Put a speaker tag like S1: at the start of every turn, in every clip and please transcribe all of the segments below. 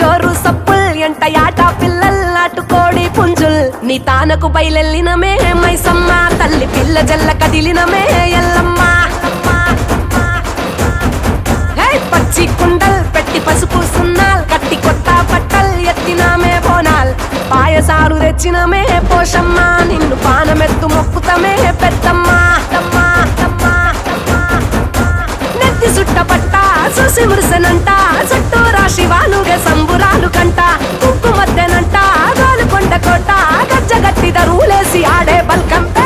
S1: జోరు సప్పుల్ ఎంట యాట పిల్లల్లాటుకోడి పుంజుల్. నీ తానకు బయలెల్లినమే మైసమ్మ తల్లి పిల్ల జల్ల కదిలినమే ఎల్లమ్మ. పచ్చి కుండల్ పెట్టి పసుపు సున్నాల్ కట్టి కొత్త పట్టల్ ఎత్తినామే పోనాల్ పాయసాలు తెచ్చినమే పోషమ్మ నిన్ను పానమెత్తు మొక్కుతమే పెద్దమ్మ. చుట్టి పట్ట సుసి మురిసెనంట చుట్టూరా శివానుగ సంబురాలు కంట. కుంకుమద్దెనంట గోలుకొండ కోట గజ్జగట్టి రూలేసి ఆడే బల్కంపే.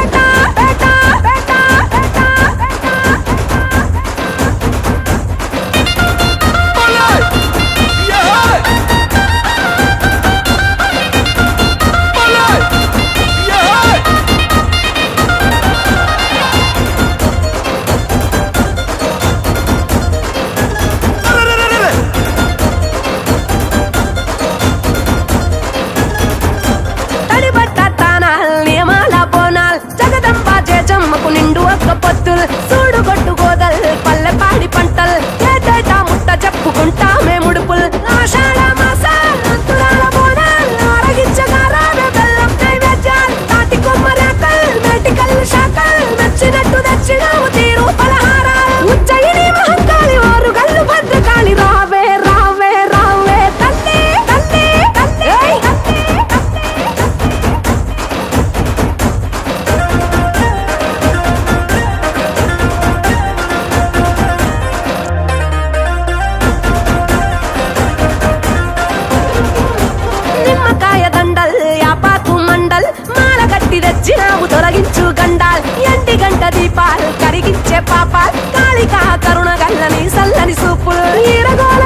S1: పాప కాళికా కరుణ గల్లని సల్లని సూపులు ఈరగోళ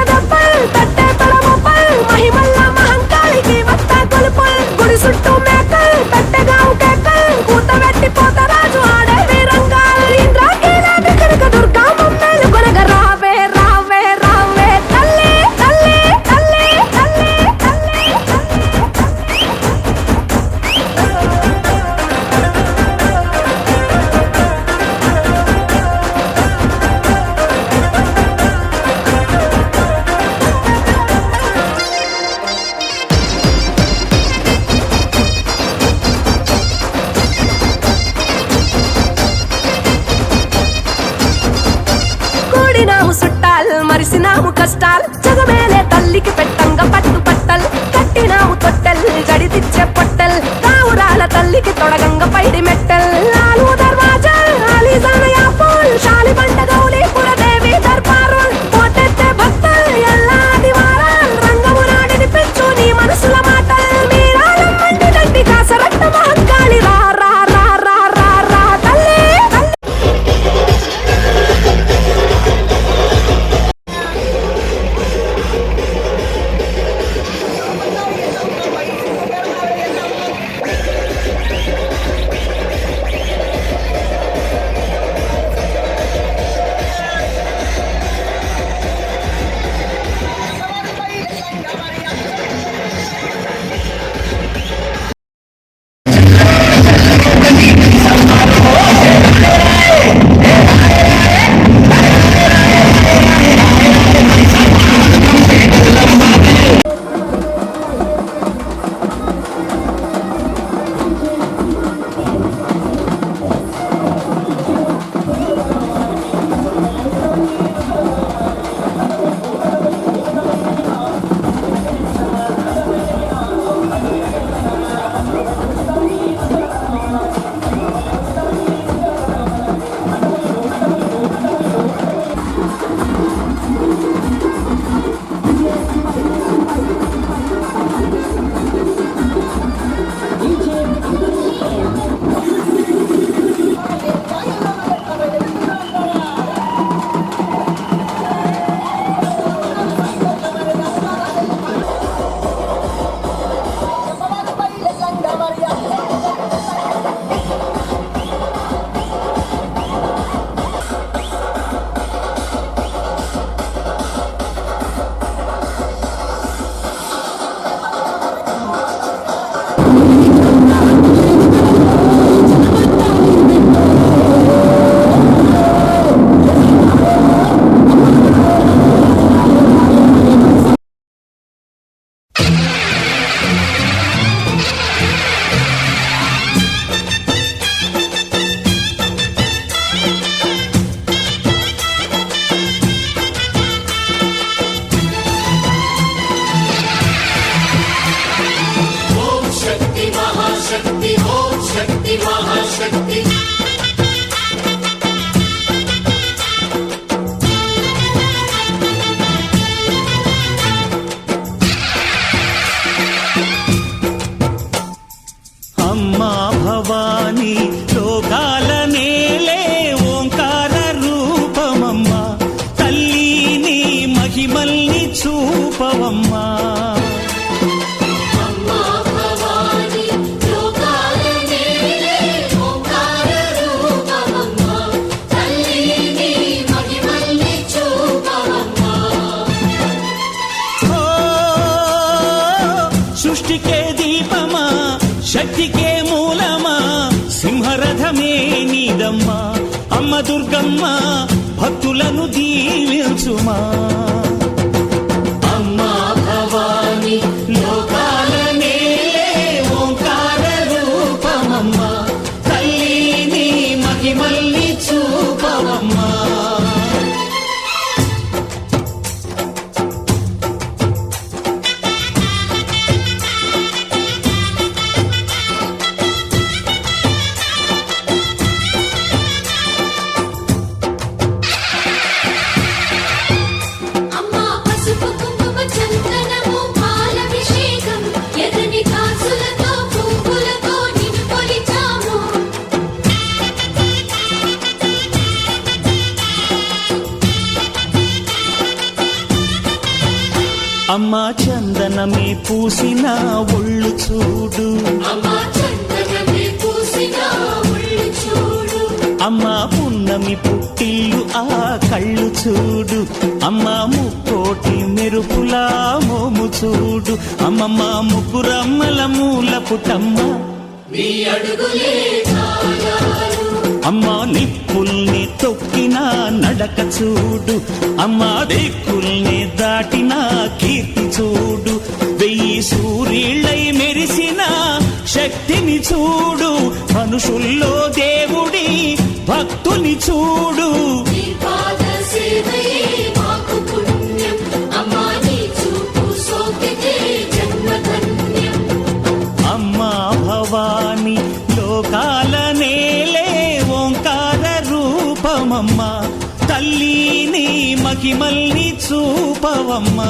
S1: కష్టాలు చదవేలే తల్లికి పెట్టంగా పట్టు పట్టల్. కట్టినావు తొట్టెల్ గడితిచ్చే పొట్టెల్. రావురాల తల్లికి తొడగంగా పైడి
S2: అమ్మా పున్నమి పుట్టిల్లు ఆ కళ్ళు చూడు. అమ్మా ముక్కోటి మెరుపులా మోము చూడు. అమ్మమ్మ ముగ్గురమ్మల మూల
S3: చాలారు
S2: అమ్మా నిప్పుల్ని తొక్కిన నడక చూడు. అమ్మా దిక్కుల్ని దాటిన కీర్తి చూడు. వెయ్యి సూర్యుళ్ళై మెరిసిన శక్తిని చూడు. మనుషుల్లో దేవుడి భక్తుని చూడు.
S3: అమ్మా
S2: భవాని లోకాల నేలే ఓంకార రూపమమ్మా. తల్లి నీ మహిమల్ని చూపవమ్మా.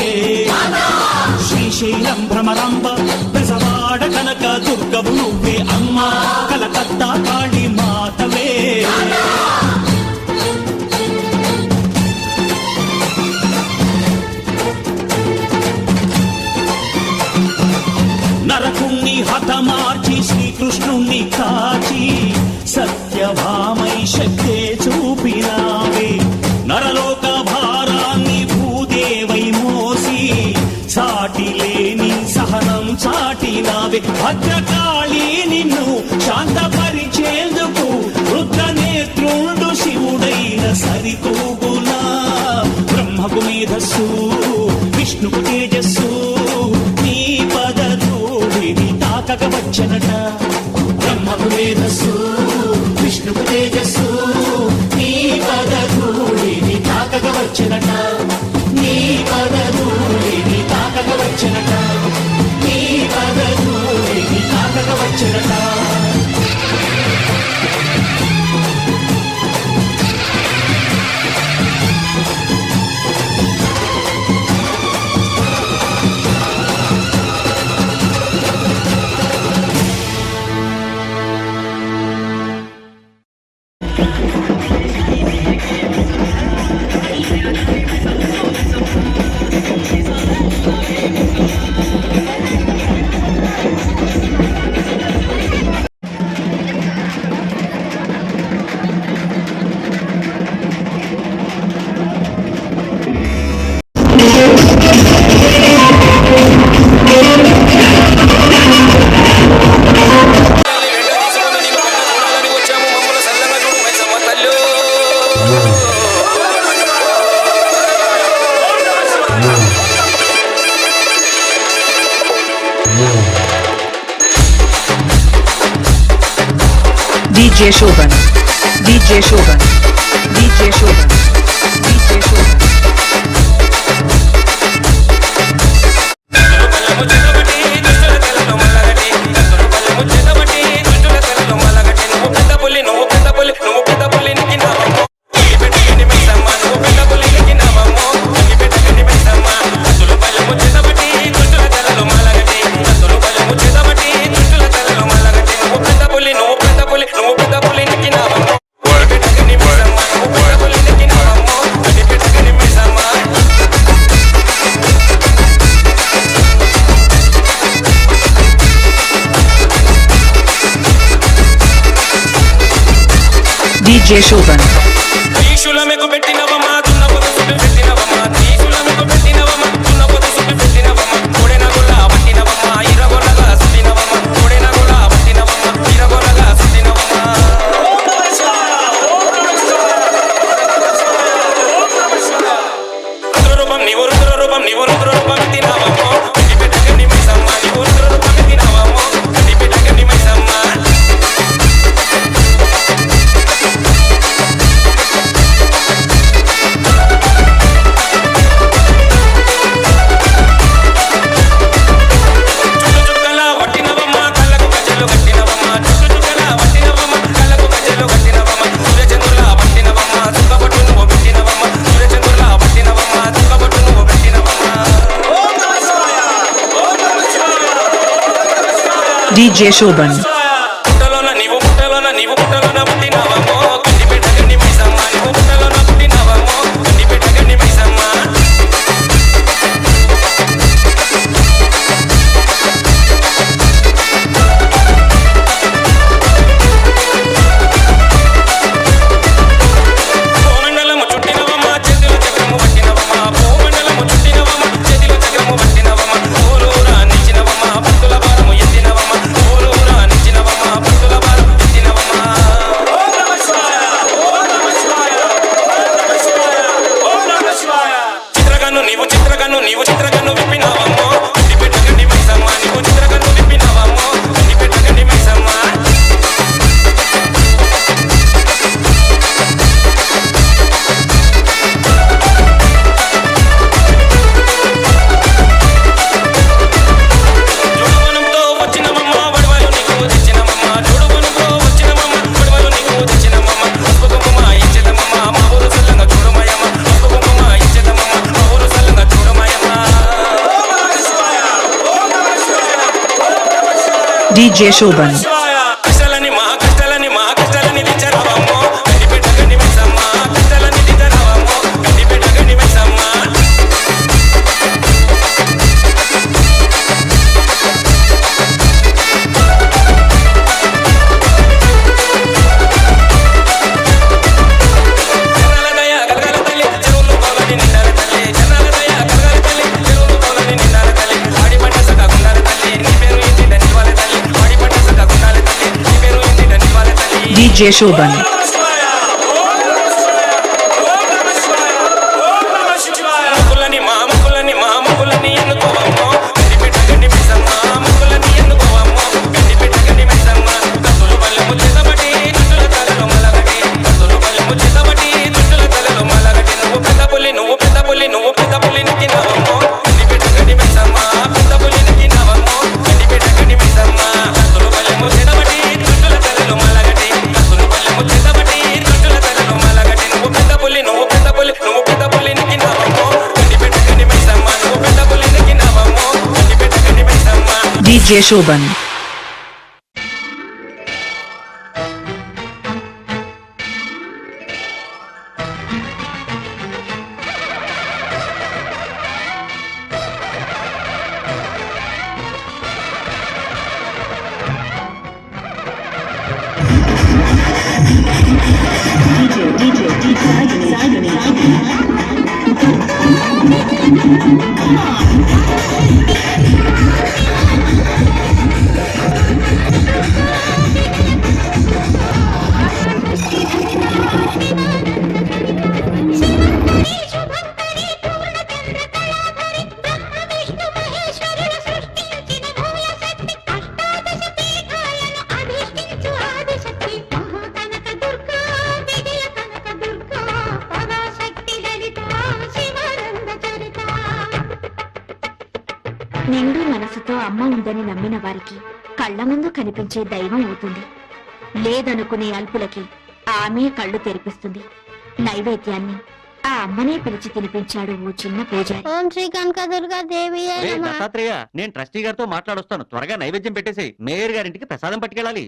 S2: అన్నపూర్ణవే శ్రీశైలం భ్రమరాంబ పెసవాడ కనక దుర్గవు నువ్వే అమ్మ. కలకత్తా కాళీ మాతవే భద్రకాళి నిన్ను శాంతపరిచేందుకు రుద్ర నేత్రుండు శివుడైన సరితూగునా బ్రహ్మకు మేధస్సు విష్ణుకు తేజస్సు నీ పదధూళిని తాకక వచ్చనట బ్రహ్మకు మేధస్సు విష్ణుకు తేజస్సు నీ పదధూళిని తాకక వచ్చనట
S4: DJ Shogun. DJ Shogun. DJ Shogun. DJ
S5: Shogun. DJ Shoban
S4: DJ Shoban.
S5: J Shoban DJ Shoban
S4: DJ Shoban.
S6: Come on! తలంపులకి ఆమె కళ్ళు తెరిపిస్తుంది. నైవేద్యాన్ని ఆ అమ్మనే పిలిచి తినిపించాడు ఓ చిన్న పూజారి.
S7: నేను ట్రస్టీ గారితో మాట్లాడొస్తాను. త్వరగా నైవేద్యం పెట్టేసి మేయర్ గారింటికి ప్రసాదం పట్టుకెళ్ళాలి.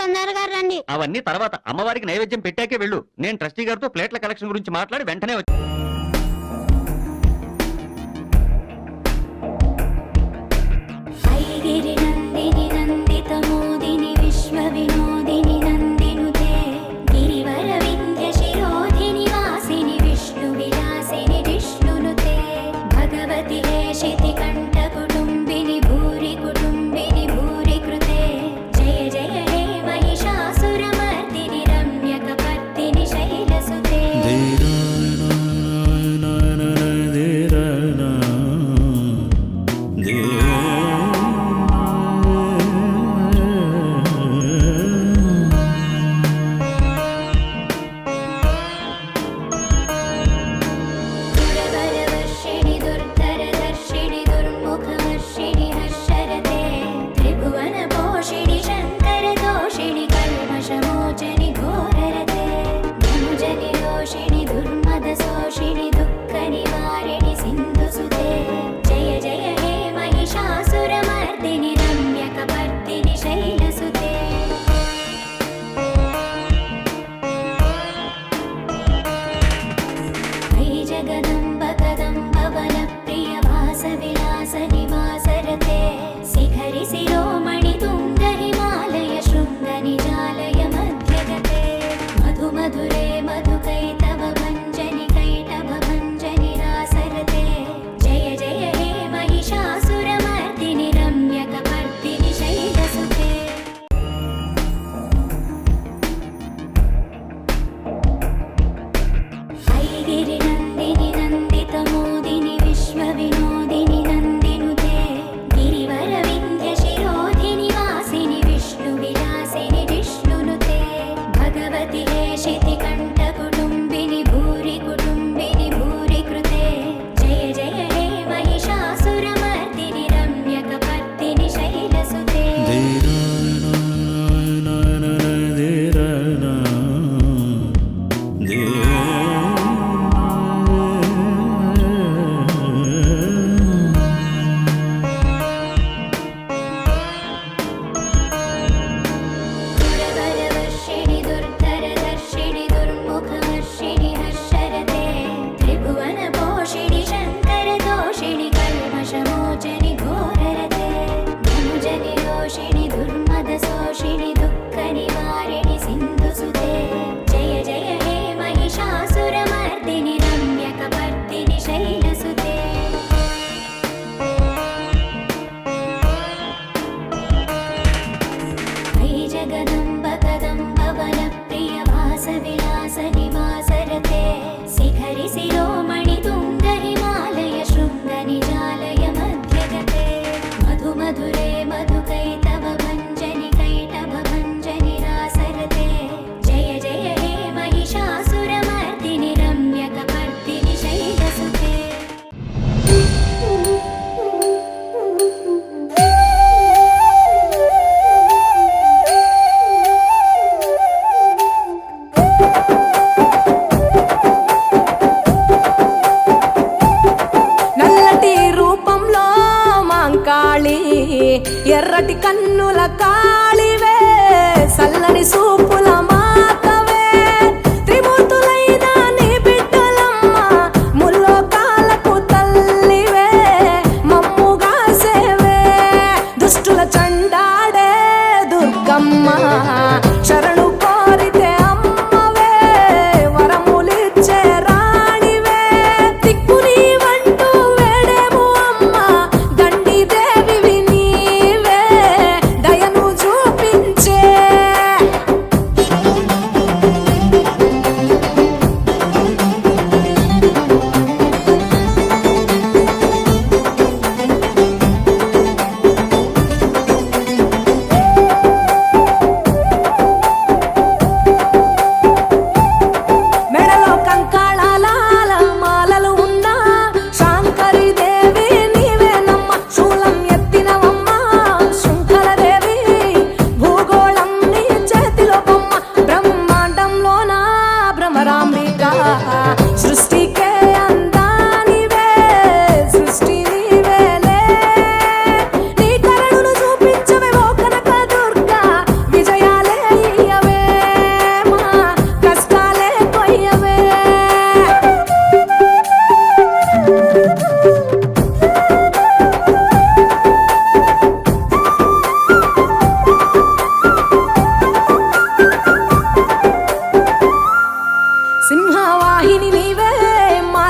S8: తొందరగా రండి.
S7: అవన్నీ తర్వాత అమ్మవారికి నైవేద్యం పెట్టాకే వెళ్ళు. నేను ట్రస్టీ గారితో ప్లేట్ల కలెక్షన్ గురించి మాట్లాడి వెంటనే
S9: వచ్చాను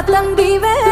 S9: lang bivet.